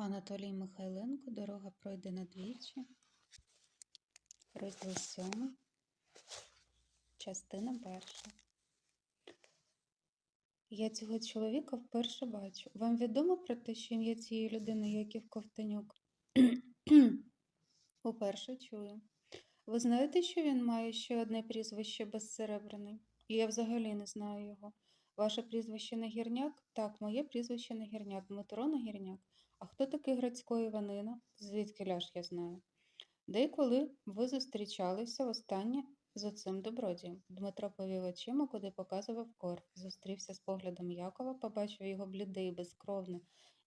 Анатолій Михайленко Дорога пройдена двічі. Розділ сьомий. Частина перша. Я цього чоловіка вперше бачу. Вам відомо про те, що ім'я цієї людини Яків Ковтанюк? Уперше чую. Ви знаєте, що він має ще одне прізвище безсеребрений? Я взагалі не знаю його. Ваше прізвище Нагірняк? Так, моє прізвище Нагірняк, Дмитро Нагірняк. А хто такий Грацько Іванина? Звідки ляж я знаю? Де й коли ви зустрічалися востаннє з оцим добродієм? Дмитро повів очима, куди показував корф. Зустрівся з поглядом Якова, побачив його бліде і безкровне,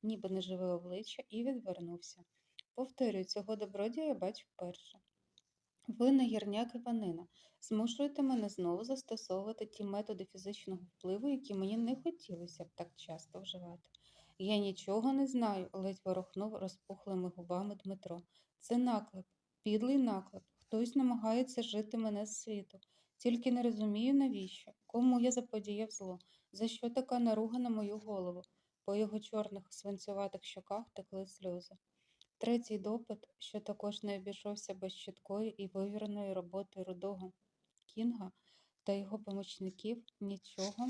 ніби неживе обличчя, і відвернувся. Повторюю, цього добродія я бачу вперше. Ви нагірняк Іванина. Змушуєте мене знову застосовувати ті методи фізичного впливу, які мені не хотілося б так часто вживати. Я нічого не знаю, ледь ворохнув розпухлими губами Дмитро. Це наклеп, підлий наклеп. Хтось намагається жити мене з світу. Тільки не розумію, навіщо, кому я заподіяв зло, за що така наруга на мою голову. По його чорних свинцюватих щоках текли сльози. Третій допит, що також не обійшовся без чіткої і вивіреної роботи рудого Кінга та його помічників, нічого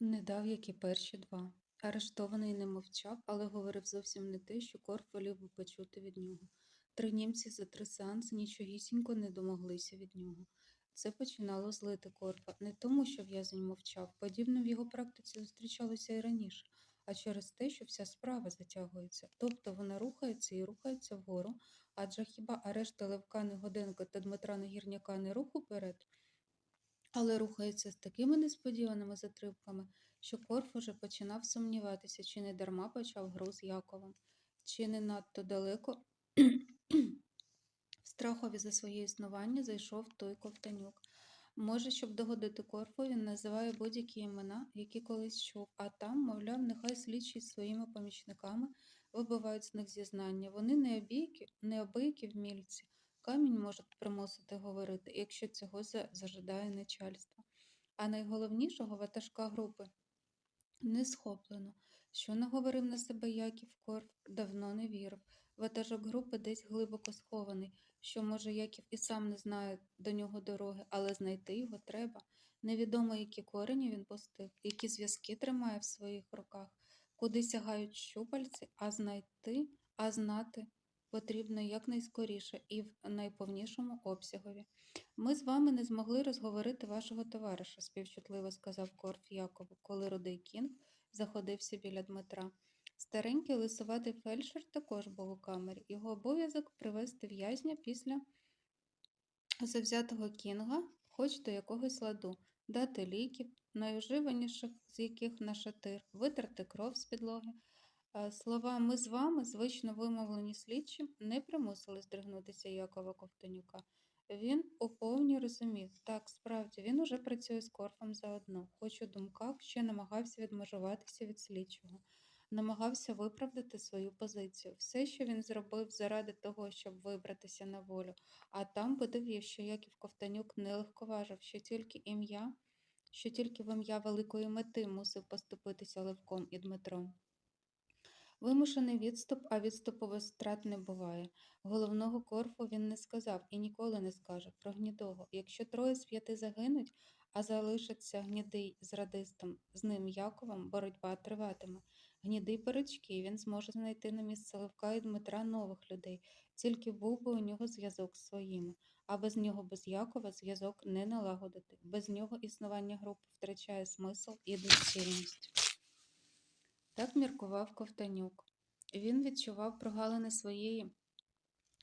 не дав, як і перші два. Арештований не мовчав, але говорив зовсім не те, що Корф волів би почути від нього. Три німці за три сеанси нічогісінько не домоглися від нього. Це починало злити Корфа не тому, що в'язень мовчав, подібно в його практиці зустрічалося і раніше, а через те, що вся справа затягується. Тобто вона рухається і рухається вгору, адже хіба арешти Левка Негоденка та Дмитра Нагірняка не рух уперед? Але рухається з такими несподіваними затривками, що Корф уже починав сумніватися, чи не дарма почав гру з Яковом, чи не надто далеко в страхові за своє існування зайшов той ковтанюк. Може, щоб догодити Корфу, він називає будь-які імена, які колись чув, а там, мовляв, нехай слідчі своїми помічниками вибивають з них зізнання. Вони неабійки, неабиякі вмільці. Камінь можуть примусити говорити, якщо цього за- зажадає начальство. А найголовнішого ватажка групи не схоплено. Що наговорив на себе Яків Корф, давно не вірив. Ватажок групи десь глибоко схований, що, може, Яків і сам не знає до нього дороги, але знайти його треба. Невідомо, які корені він пустив, які зв'язки тримає в своїх руках, куди сягають щупальці, а знайти, а знати потрібно якнайскоріше і в найповнішому обсягові. Ми з вами не змогли розговорити вашого товариша, співчутливо сказав Корф Якову, коли рудий кінг заходився біля Дмитра. Старенький лисуватий фельдшер також був у камері. Його обов'язок привезти в'язня після завзятого кінга, хоч до якогось ладу, дати ліків, найуживаніших з яких на шатир, витерти кров з підлоги. Е, Слова ми з вами, звично вимовлені слідчим, не примусили здригнутися Якова Ковтонюка. Він уповні розумів, так, справді, він уже працює з Корфом заодно, хоч у думках ще намагався відмежуватися від слідчого, намагався виправдати свою позицію. Все, що він зробив заради того, щоб вибратися на волю, а там би що Яків Ковтанюк не легковажив, що тільки ім'я, що тільки в ім'я великої мети мусив поступитися Левком і Дмитром. Вимушений відступ, а відступу без втрат не буває. Головного корфу він не сказав і ніколи не скаже про гнідого. Якщо троє з п'яти загинуть, а залишиться гнідий з радистом, з ним Яковом, боротьба триватиме. Гнідий перечки, він зможе знайти на місце Левка і Дмитра нових людей, тільки був би у нього зв'язок з своїми, а без нього, без Якова, зв'язок не налагодити. Без нього існування групи втрачає смисл і доцільність. Так міркував Ковтанюк. Він відчував прогалини своєї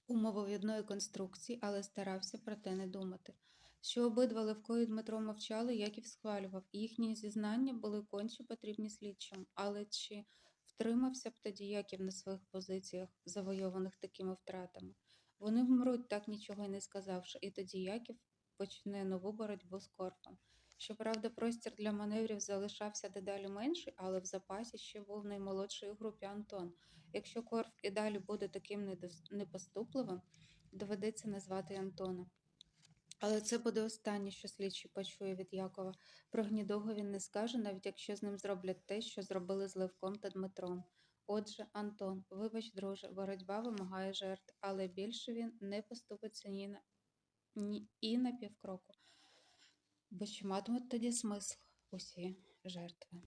умововідної конструкції, але старався про те не думати. Що обидва Левко і Дмитро мовчали, Яків схвалював. Їхні зізнання були конче потрібні слідчим, але чи втримався б тоді Яків на своїх позиціях, завойованих такими втратами? Вони вмруть, так нічого й не сказавши, і тоді Яків почне нову боротьбу з Корфом. Щоправда, простір для маневрів залишався дедалі менший, але в запасі ще був наймолодший у групі Антон. Якщо Корф і далі буде таким непоступливим, доведеться назвати Антона. Але це буде останнє, що слідчий почує від Якова. Про гнідого він не скаже, навіть якщо з ним зроблять те, що зробили з Левком та Дмитром. Отже, Антон, вибач, друже, боротьба вимагає жертв, але більше він не поступиться ні на ні і на півкроку. Бо що матимуть тоді смисл усі жертви.